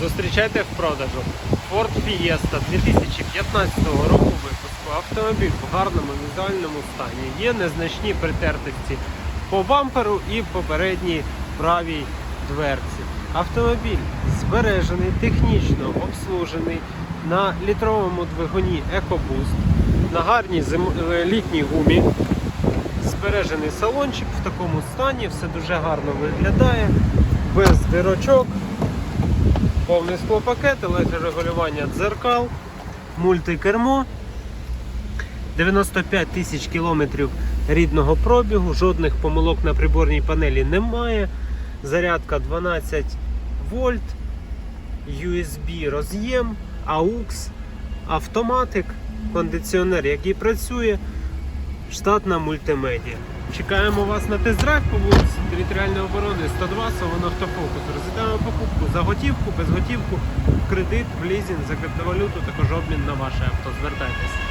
Зустрічайте в продажу Ford Fiesta 2015 року випуску. Автомобіль в гарному візуальному стані. Є незначні притертості по бамперу і попередній правій дверці. Автомобіль збережений, технічно обслужений на літровому двигуні EcoBoost, на гарній зим... е, літній гумі. Збережений салончик в такому стані, все дуже гарно виглядає, без дирочок, повний склопакет, електрорегулювання дзеркал, мультикермо, 95 тисяч кілометрів рідного пробігу, жодних помилок на приборній панелі немає. Зарядка 12 вольт, USB роз'єм, AUX, автоматик, кондиціонер, який працює, штатна мультимедіа. Чекаємо вас на тест-драйв по вулиці Територіальної оборони 102 Совон Автофокус. Розглядаємо покупку за готівку, без готівку, кредит, в лізінг, за криптовалюту, також обмін на ваше авто. Звертайтеся.